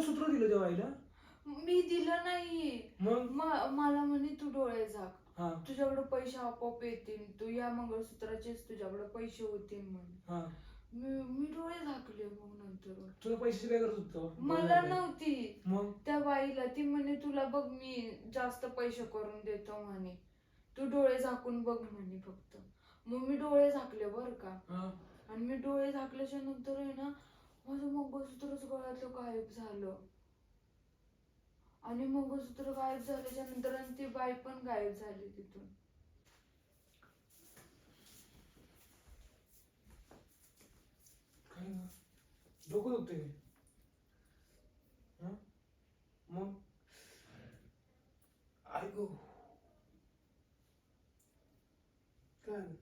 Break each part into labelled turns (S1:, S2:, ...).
S1: मंगळसूत्र दिलं त्या बाईला?
S2: मी दिलं नाहीये
S1: मग?
S2: म- मला म्हणे तू डोळे झाक.
S1: हा.
S2: तुझ्याकडे पैसे आपोआप येतील. तू या मंगळसूत्राचेच तुझ्याकडे पैसे होतील म्हणे.
S1: हा.
S2: मी मी डोळे झाकले मग नंतर.
S1: तुला पैशाची काय गरज होतं
S2: मला नव्हती.
S1: मग?
S2: त्या बाईला ती म्हणे तुला बघ मी जास्त पैसे करून देतो म्हणे. तू डोळे झाकून बघ म्हणे फक्त. मग मी डोळे झाकले बर का.
S1: हा.
S2: आणि मी डोळे झाकल्याच्या नंतर आहे ना माझं मंगळसूत्रच गळ्यातलं गायब झालं. आणि मंगळसूत्र गायब झाल्याच्यानंतर आणि ती बाई पण गायब झाली तिथून.
S1: काय ना? डोकं दुखते मग? ऐकू. काय झालं?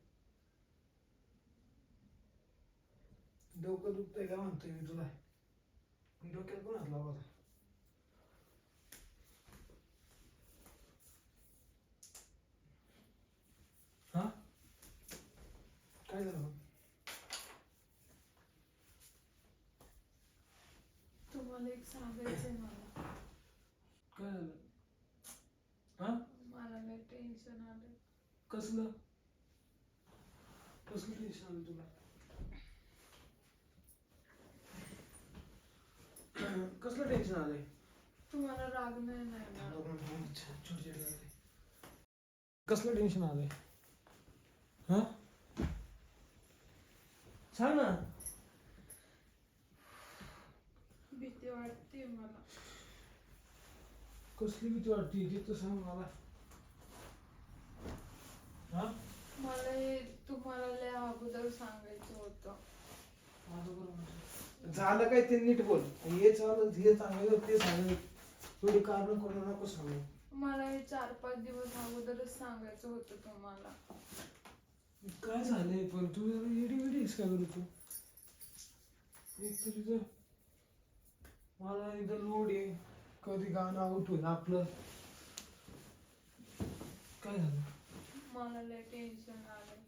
S1: डोकं दुखतंय का म्हणतोय मी तुला? डोक्यात कोण हात लावला? हा? काय झालं मग?
S2: तुम्हाला एक सांगायचंय मला.
S1: काय झालं? हा?
S2: मला लय टेन्शन आलं
S1: कसलं टेन्शन आलं तुला कसलं टेन्शन आलंय
S2: तुम्हाला राग नाही नाही ना.
S1: कसलं टेन्शन आलंय? हा? सांग ना.
S2: भीती वाटते मला.
S1: कसली भीती वाटते ते तर सांग मला. हा?
S2: मला हे तुम्हाला लय अगोदर सांगायचं होतं.
S1: माझं बरोबर झालं काय ते नीट बोल. हे चालत हे चांगलं ते सांगलं एवढी कारण कोणाला नको सांगू.
S2: मला हे चार पाच दिवस अगोदरच सांगायचं होतं तुम्हाला.
S1: काय झालंय पण? तू जरा येडी वेडी आहेस का बरं तू? एक तरी तर मला एकदा लोड आहे कधी गाणं आउट होईल आपलं. काय झालं?
S2: मला लय टेन्शन आलं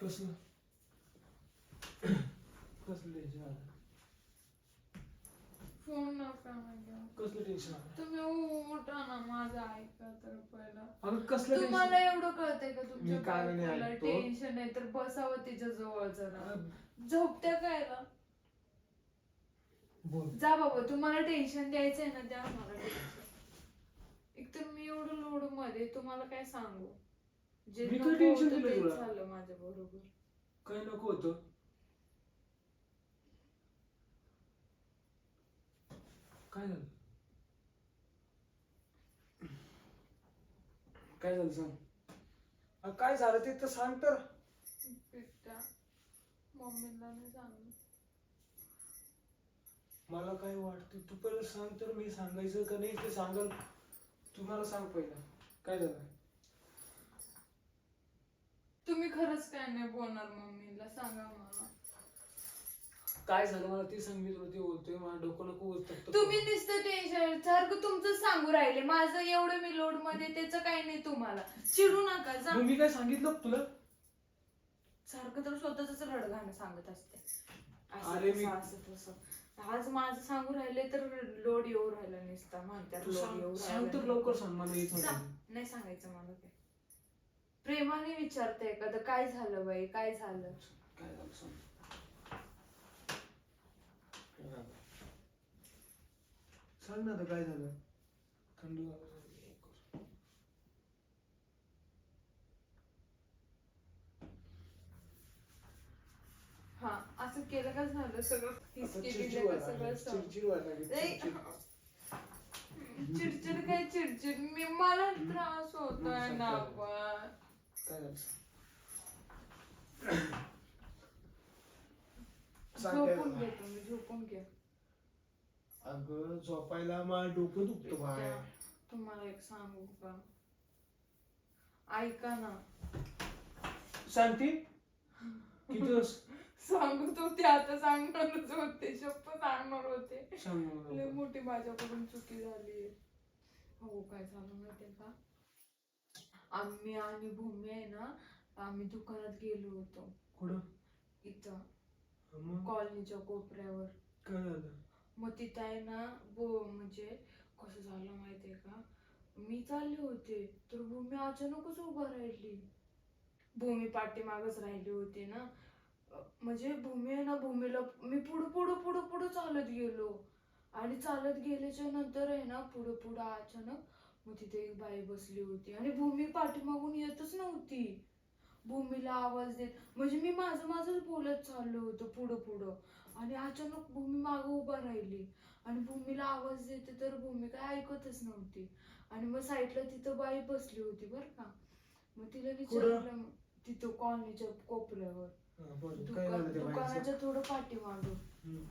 S1: कसलं? कसलं टेन्शन आलं
S2: फोन नका
S1: कसलं टेन्शन आलं?
S2: तुम्ही उठा ना माझं ऐका तर पहिलं.
S1: अगं कसलं
S2: तुम्हाला
S1: टेन्शन
S2: एवढं कळतंय का तुमच्या
S1: मी कानाने
S2: बायकोला
S1: ऐकतो.
S2: टेन्शन आहे तर बसावं तिच्या जवळ जरा. झोपत्या काय ना
S1: बोल.
S2: जा बाबा तुम्हाला टेन्शन द्यायचंय ना द्या मला एक तर मी एवढं लोडमध्ये तुम्हाला काय सांगू? जे
S1: मी काय
S2: नको
S1: tension
S2: होतं
S1: दिलं
S2: तेच
S1: तुला?
S2: झालं माझ्या बरोबर.
S1: काय नको होतं? काय झालं? काय झालं सांग? काय झालं ते तर सांग तर.
S2: मम्मीला नाही
S1: मला काय वाटतं तू पहिलं सांग तर मी सांगायचं का नाही ते सांगाल. तू मला सांग पहिलं काय झालं?
S2: तुम्ही खरंच काय नाही बोलणार मम्मीला सांगा मला.
S1: काय झालं? मला ते सांग मी तुला ते बोलतोय. मला डोकं नको बोलत
S2: तुम्ही नुसतं टेन्शन सारखं तुमचं सांगू राहिले. माझं एवढं मी लोडमध्ये त्याचं काही नाही तुम्हाला. चिडू नका जा.
S1: मी काय सांगितलं का तुला?
S2: सारखं तर स्वतःच रडगाणं सांगत असते. असं
S1: अरे मी-
S2: तसं, असं तसं. आज माझं सांगू राहिले तर लोड येऊ राहिला नुसता. म्हणतात
S1: तू
S2: लोड येऊ
S1: सांग तर
S2: राहिला
S1: लवकर सांग मला येत
S2: सांग. नाही. सांगायचं मला काय प्रेमाने विचारते एखादं. काय झालं बाई? काय झालं?
S1: काय झालं सांग. झालं? सांग ना आता काय झालं लागली.
S2: हा असं केलं का झालं सगळं
S1: आता
S2: हिसके
S1: चिडचिड
S2: दिलं का
S1: व्हायला
S2: सगळं
S1: लागली.
S2: सम-
S1: चिडचिड व्हायला लागली.
S2: ए,
S1: चिडचिड.
S2: चिडचिड काय चिडचिड मी मला त्रास होतोय ना पण
S1: काय झालं सांग काय
S2: झोपून? घे तुम्ही झोपून घे.
S1: अगं झोपायला मला डोकं दुखतं बाय
S2: तुम्हाला एक सांगू का? ऐका ना.
S1: सांगते किती दिवस?
S2: सांगू तो ते आता सांगणारच होते शप्प सांगणार होते. लय. मोठी माझ्याकडून चुकी झाली. हो काय झालं माहितीये का? आम्ही आणि भूमी आहे ना आम्ही दुकानात गेलो होतो.
S1: कुठं?
S2: इथं.
S1: मग?
S2: कॉलनीच्या कोपऱ्यावर.
S1: काय झालं
S2: मग तिथं आहे ना बो म्हणजे कसं झालं माहितीये का? मी चालले होते तर भूमी अचानकच उभा राहिली. भूमी पाठीमागच राहिली होती ना. अ, म्हणजे भूमी आहे ना भूमीला मी पुढं पुढं पुढं पुढं चालत गेलो. आणि चालत गेल्याच्यानंतर आहे ना पुढं पुढं अचानक मग तिथे एक बाई बसली होती. आणि भूमी पाठीमागून येतच नव्हती. भूमीला आवाज देत. म्हणजे मी माझं माझंच बोलत चाललो होतं पुढं पुढं. आणि अचानक भूमी मागं उभा राहिली. आणि भूमीला आवाज देते तर भूमी काय ऐकतच नव्हती. आणि मग साईडला तिथं बाई बसली होती बर का. मग तिला विचारलं तिथं कॉलनीच्या कोपऱ्यावर. दुकान? दुकानाच्या थोडं पाठीमागं.
S1: हम्म.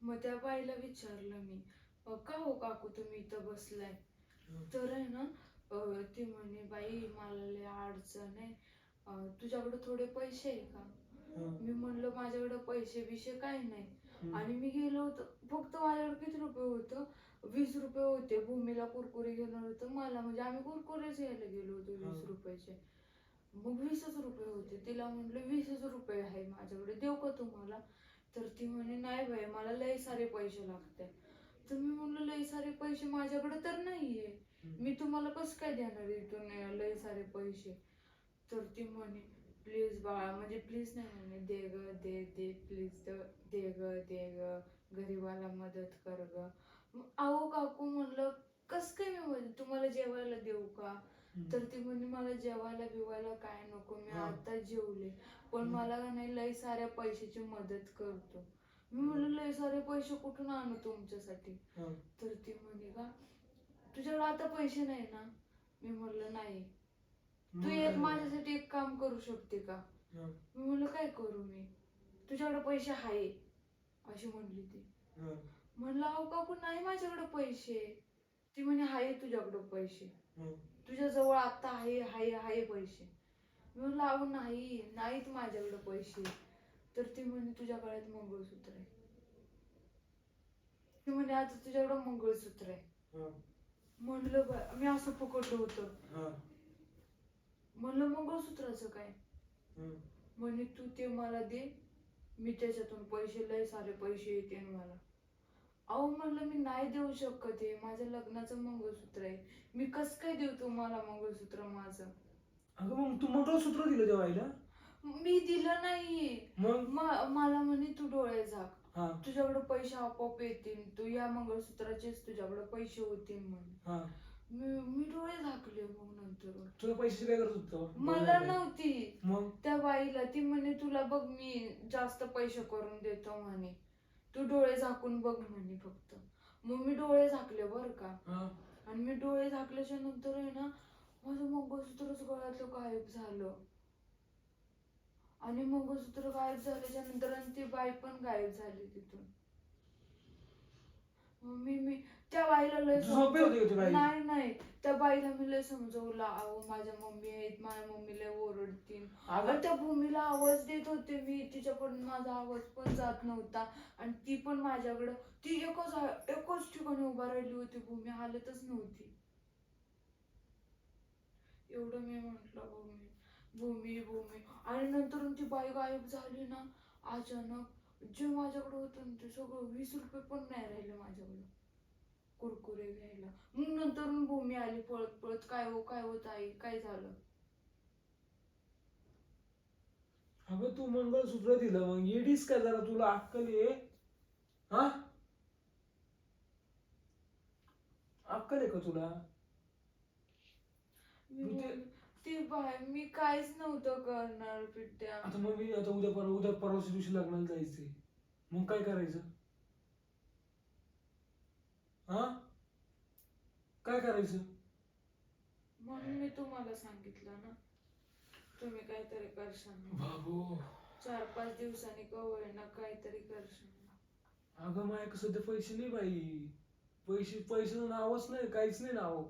S2: मग त्या बाईला विचारलं मी "अ, का हो काकू तुम्ही इथं बसलाय. तर आहे ना ती म्हणे बाई मला लय अडचण आहे. तुझ्याकडे थोडे पैसे आहे का. मी म्हणलं माझ्याकडे पैसे बिशे काय नाही. आणि मी गेलो होतो. फक्त माझ्याकडे किती रुपये होतं? वीस रुपये होते. भूमीला कुरकुरे घेणार होतं. मला म्हणजे आम्ही कुरकुरेच घ्यायला गेलो होतो वीस. रुपयाचे. मग वीसच रुपये होते. तिला म्हटलं वीसच रुपये आहे माझ्याकडे. देऊ का तुम्हाला? तर ती म्हणे नाही बाई मला लय सारे पैसे लागते तर मी म्हणलं लय सारे पैसे माझ्याकडे तर नाहीये. मी तुम्हाला कसं काय देणार इथून लय सारे पैसे? तर ती म्हणे प्लीज बाळा म्हणजे प्लीज नाही म्हणे दे ग दे दे प्लीज दे ग दे ग गरीबाला मदत कर ग मग अहो काकू म्हणलं कस काय मी म्हणजे तुम्हाला जेवायला देऊ का. तर ती म्हणे मला जेवायला बिवायला काय नको मी. आता जेवले पण. मला का नाही लय साऱ्या पैशाची मदत करतो मी म्हणलं लय सारे पैसे कुठून आणू तुमच्यासाठी. तर ती म्हणे का तुझ्याकडे आता पैसे नाही ना मी म्हणलं नाही तू एक? माझ्यासाठी एक काम करू शकते का
S1: हा.
S2: मी म्हणलं काय करू मी तुझ्याकडे पैसे आहे अशी म्हणली ती
S1: हा.
S2: म्हणलं अहो काकू नाही माझ्याकडे पैसे ती म्हणे आहे तुझ्याकडे पैसे
S1: हा.
S2: तुझ्या जवळ आता आहे आहे आहे पैसे मी म्हणलं अहो नाही नाहीत माझ्याकडे पैसे तर ती म्हणे तुझ्या गळ्यात मंगळसूत्र आहे ती म्हणे आता तुझ्याकडे मंगळसूत्र आहे
S1: हा.
S2: म्हणलं बा- मी असं पकडलं होतं
S1: हा.
S2: म्हणलं मंगळसूत्राचं काय. म्हणे तू ते मला दे. मी त्याच्यातून पैसे लय सारे पैसे येते मला. अहो म्हणलं मी नाही देऊ शकत हे. माझ्या लग्नाचं मंगळसूत्र आहे. मी कस काय देऊ तुम्हाला मंगळसूत्र माझं?
S1: अगं मग तू मंगळसूत्र दिलं त्या बाईला?
S2: मी दिलं नाही
S1: मग?
S2: म- मला म्हणे तू डोळे झाक.
S1: हा.
S2: तुझ्याकडे पैसे आपोआप येतील. तू या मंगळसूत्राचेच तुझ्याकडे पैसे होतील म्हणे.
S1: हा.
S2: मी मी डोळे झाकले मग नंतर.
S1: तुला पैशाची काय गरज होतं?
S2: मला नव्हती.
S1: मग?
S2: त्या बाईला ती म्हणे तुला बघ मी जास्त पैसे करून देतो म्हणे. तू डोळे झाकून बघ म्हणे फक्त. मग मी डोळे झाकले बर का.
S1: हा.
S2: आणि मी डोळे झाकल्याच्या नंतर आहे ना माझं मंगळसूत्रच गळ्यातलं गायब झालं. आणि मंगळसूत्र गायब झाल्याच्यानंतर आणि ती बाई पण गायब झाली तिथून. मग मी मी त्या बाईला लय
S1: झोपे होती बाई?
S2: नाही नाही. त्या बाईला मी लय समजवलं. अहो माझ्या मम्मी आहेत माझ्या मम्मीला ओरडतील.
S1: अगं.
S2: त्या भूमीला आवाज देत होते मी. तिच्याकडून माझा आवाज पण जात नव्हता. आणि ती पण माझ्याकडं ती एकच एकच ठिकाणी उभा राहिली होती. भूमी हालतच नव्हती. एवढं मी म्हंटल भूमी भूमी भूमी. आणि नंतर ती बाई गायब झाली ना अचानक जे माझ्याकडे होतं ना ते सगळं वीस रुपये पण नाही राहिले माझ्याकडे. कुरकुरे घ्यायला. मग नंतर भूमी आली पळत पळत काय हो काय होत आई काय झालं?
S1: अगं तू मंगळसूत्र दिलं मग येडीस का जरा तुला अक्कल आहे. हा? अक्कल आहे का तुला?
S2: मी
S1: ते-
S2: बोलले, ती बाय मी काहीच नव्हतं करणार पिट्या
S1: आता मग मी आता उद्या परवा उद्या परवाच्या दिवशी लग्नाला जायचंय. मग काय करायचं? हा? काय करायचं?
S2: म्हणून मी तुम्हाला सांगितलं ना. तुम्ही काहीतरी करशाल.
S1: बाबू.
S2: चार पाच दिवसांनी कवय ना काहीतरी करशाल.
S1: अगं माझ्या सध्या पैसे नाही बाई. पैसे पैशाचं नावच नाही काहीच नाही नाव.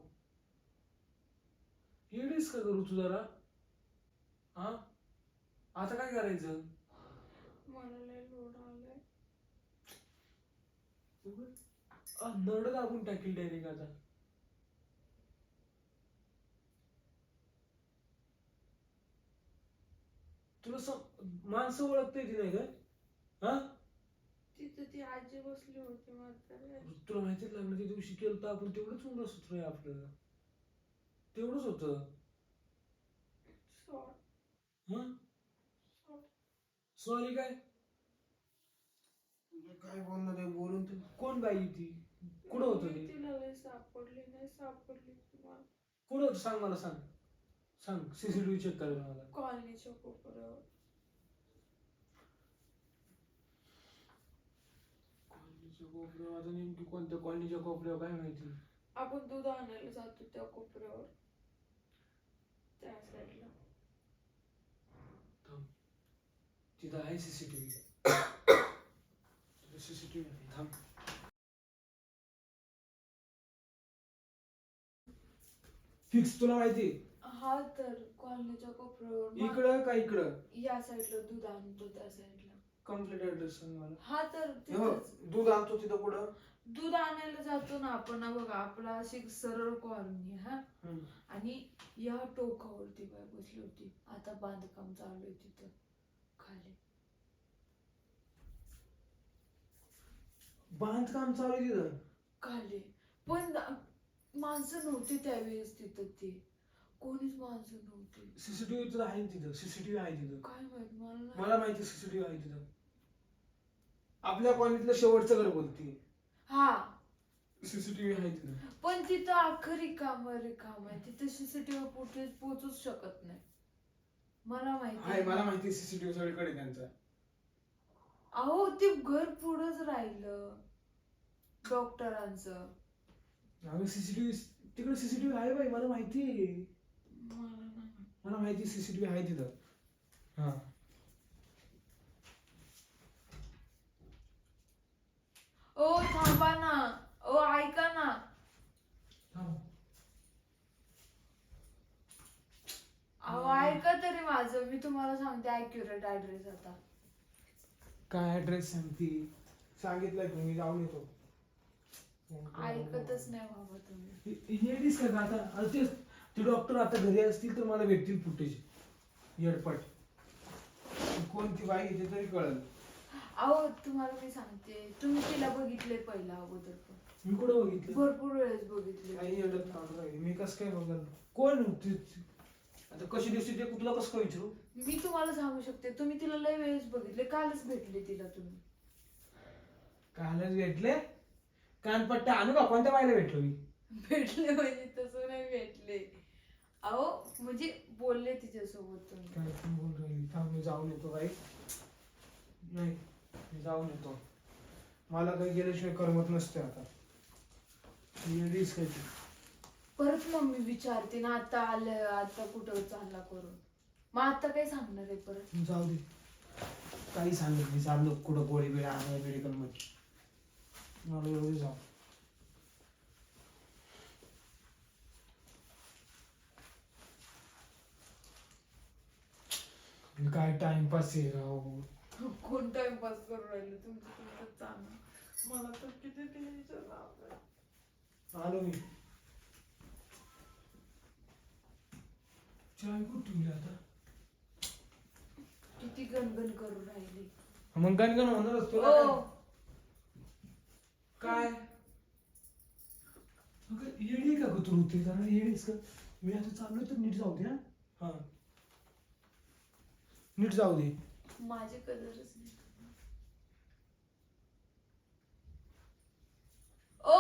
S1: येडीस का करू तू जरा? हा? आता काय करायचं?
S2: मला लय लोड आलाय.
S1: आ, नड दाबून टाकील डायरेक्ट आता. तुला सम- माणसं ओळखता येते नाही का हा?
S2: तिथं ती आजी बसली होती म्हातारी.
S1: तुला माहितीच लग्नाच्या दिवशी केलं तर आपण तेवढंच मंगळसूत्र आहे आपलं. तेवढंच होतं.
S2: सॉरी.
S1: हं? सॉरी. काय? काय बोलणार आहे? बोलून तर कोण बाई ती? कुठं होतं
S2: मी तिला लय सापडली नाही सापडली तुम्हाला
S1: कुठं होतं? सांग मला सांग. सांग. सीसीटीव्ही चेक करायला मला.
S2: कॉलनीच्या कोपऱ्यावर.
S1: कॉलनीच्या कोपऱ्यावर आता नेमकी कोणत्या कॉलनीच्या कोपऱ्यावर काय माहिती?
S2: आपण दूध आणायला जातो त्या कोपऱ्यावर. त्या साईडला.
S1: थांब. तिथं आहे सीसीटीव्ही तिथं सीसीटीव्ही आहे थांब फिक्स तुला माहिती?
S2: हा तर कॉलनीच्या कोपऱ्यावर मा-
S1: इकडं का इकडं?
S2: या साईडला दूध आणतो त्या साईडला
S1: कंप्लीट ऍड्रेस सांग मला.
S2: हा तर
S1: हे बघ,
S2: तिथंच.
S1: दूध आणतो तिथं कुठं
S2: दूध आणायला जातो ना आपण. हा बघा आपला अशी सरळ कॉलनी हा.
S1: हम्म.
S2: आणि या टोकावरती बाय बसली होती. आता बांधकाम चालू आहे तिथं खाली.
S1: बांधकाम चालू आहे तिथं?
S2: खाली. पण माणसं नव्हती त्यावेळेस तिथं ते. कोणीच माणसं नव्हती.
S1: सीसीटीव्ही तर आहे ना तिथं. सीसीटीव्ही आहे तिथं.
S2: काय माहीत? मला नाही
S1: मला माहिती. सीसीटीव्ही आहे तिथं. आपल्या कॉलनीतलं शेवटचं घर बोलती.
S2: हा.
S1: सीसीटीव्ही आहे तिथं.
S2: पण तिथं अख्खं रिकाम रिकाम आहे. तिथं सीसीटीव्ही फुटेज पोहोचूच शकत नाही. मला माहिती
S1: आहे मला माहिती सीसीटीव्ही सगळीकडे त्यांचा.
S2: अहो ते घर पुढंच राहिलं. डॉक्टरांचं.
S1: आम्ही सीसीटीव्ही तिकडे सीसीटीव्ही आहे बाई मला माहिती आहे.
S2: मला
S1: माहिती सीसीटीव्ही आहे तिथं. हा.
S2: ओ थांबा ना. ओ ऐका ना.
S1: थांब.
S2: अहो ऐका तरी माझं. मी तुम्हाला सांगते अॅक्युरेट ऍड्रेस आता.
S1: काय ऍड्रेस सांगती? सांगितलंय तुम्ही जाऊन येतो.
S2: ऐकतच नाही बाबा तुम्ही.
S1: का आता तेच ते डॉक्टर आता घरी असतील तर मला भेटतील फुटेज. येडपट. कोणती बाई येते तरी कळल.
S2: अहो तुम्हाला मी सांगते तुम्ही तिला बघितले पहिला अगोदर पण.
S1: मी कुठं बघितलं?
S2: भरपूर वेळेस बघितले.
S1: काही काढून राहिली. मी कसं काय बघाल? कोण? होती आता कशी दिसते ते तुला कसं काय विचारू?
S2: मी तुम्हाला सांगू शकते तुम्ही तिला लय वेळेस बघितले कालच भेटले तिला तुम्ही.
S1: कालच भेटले? कानपट्टा आणू का कोणत्या बाईला भेटलो मी?
S2: भेटले म्हणजे तसं नाही भेटले. अहो म्हणजे बोलले तिच्यासोबत तुम्ही
S1: काय पण बोल राहिली थांब मी जाऊन येतो बाई. नाही मी जाऊन येतो. मला काही गेल्याशिवाय करमत नसते आता. काय ती.
S2: परत मम्मी विचारते ना आता आलं आता कुठं चालला करून. मग आता काय सांगणार आहे परत?
S1: जाऊ दे. काही सांगत नाही. चाललो कुठं गोळी बिळी आणाय मेडिकलमध्ये. जाऊ हे काय टाइमपास आहे राव
S2: कोण टाइमपास करू राहिले तुमचं तुमचं चांगलं मला तर किती टेन्शन आलंय
S1: आलो मी चाय कुठं आता
S2: किती गणगण करू राहिले
S1: मग गणगण होणारच तुला काय? अगं येडी का ग तू होती जरा येडीस का? मी आता चाललोय तर नीट जाऊ दे हा. हा. नीट जाऊ दे.
S2: माझे कदरच नाही ओ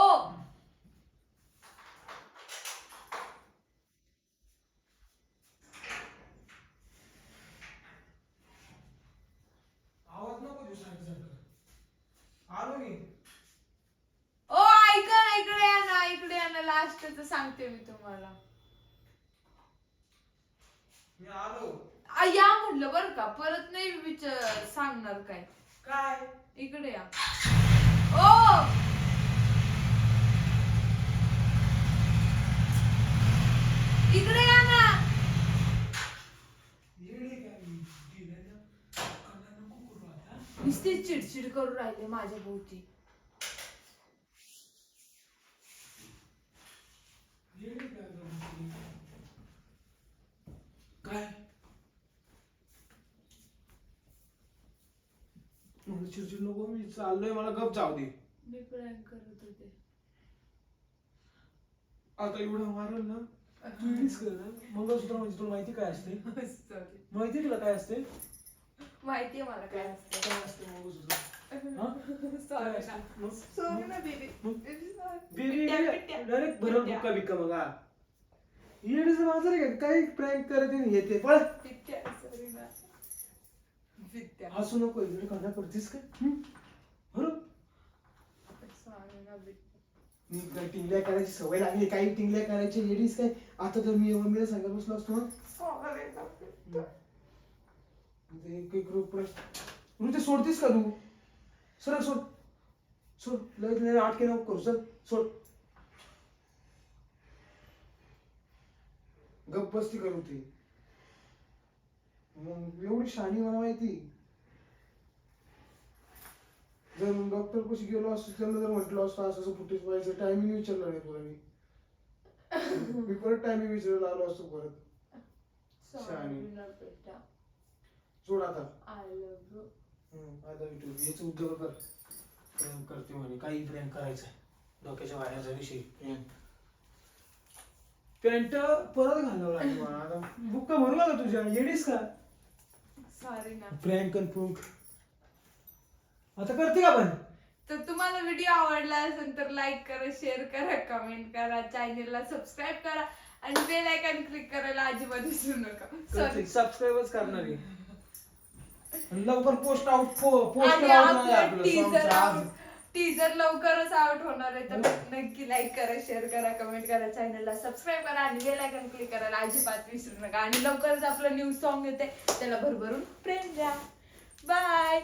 S1: आवाज नको देऊ सारखं सारखं आलो मी
S2: ओ ऐका ना इकडे या ना इकडे या ना लास्टच सांगते मी तुम्हाला.
S1: मी आलो.
S2: आ, या म्हटलं बरं का परत नाही विचार सांगणार काय.
S1: काय?
S2: इकडे या. ओ! इकडे या ना.
S1: येडी काय गेल्यानं कानाला नको करू आता.
S2: नुसती चिडचिड करू राहिले माझ्या भोवती.
S1: काय? मला चिडचिड नको मी चाललोय मला गप जाऊ दे.
S2: मी प्रँक करत होते.
S1: आता एवढं मारल ना तू येडीच कर ना? मंगळसूत्र म्हणजे तुला माहिती काय असते. माहिती तुला काय असते
S2: माहितीये मला काय असतं
S1: काय असते मंगळसूत्र? हा? डायरेक्ट. बुक्का बिक्का बघा. येडीचं माझं काही प्रँक करत नाही येते
S2: पिट्ट्या
S1: हसू नको इकडे कांदा पडतीस का? बरोबर
S2: सॉरी ना बेबी
S1: मी काय टिंगल्या करायची सवय लागली. काही टिंगल्या करायची लेडीज काय? आता तर मी मम्मीला सांगत बसलो असतो. ते एक रुपये. तू ते सोडतीस का तू? सरळ सोड सोड लय लय आटके नको करू चल सोड. गप बसती करू ती. मग एवढी शाणी मला माहिती. जर डॉक्टर कशी गेलो असतो त्यांना जर म्हटलं असतं असं असं फुटेज पाहिजे टायमिंग विचारलं नाही तुला मी. मी परत टायमिंग विचारायला आलो असतो परत.
S2: पिट्ट्या
S1: सोड आता.
S2: आय लव्ह
S1: याच उद्योग कर. प्रेम करते म्हणे काही प्रेम करायचं डोक्याच्या वाऱ्याचा विषय. प्रेम पॅन्ट परत घालावं लागेल मला. आता बुक्का भरू का तुझ्या. येडीस का?
S2: सॉरी ना
S1: प्रँक कन्फ्युंक आता करते का पण?
S2: तर तुम्हाला व्हिडिओ आवडला असेल तर लाईक करा शेअर करा कमेंट करा चॅनलला सबस्क्राईब करा आणि बेल आयकॉन क्लिक करायला अजिबात विसरू नका. सॉरी
S1: सबस्क्राईबच करणार आहे. लवकर पोस्ट आउट पोस्ट
S2: आणि
S1: आउट
S2: आपलं
S1: आपलं
S2: टीजर
S1: आज.
S2: टीजर लवकरच आउट होणार आहे तर नक्की लाईक करा शेअर करा कमेंट करा चॅनलला सबस्क्राईब करा आणि बेल आयकॉन क्लिक करायला अजिबात विसरू नका. आणि लवकरच आपलं न्यू सॉन्ग येते त्याला भरभरून प्रेम द्या. बाय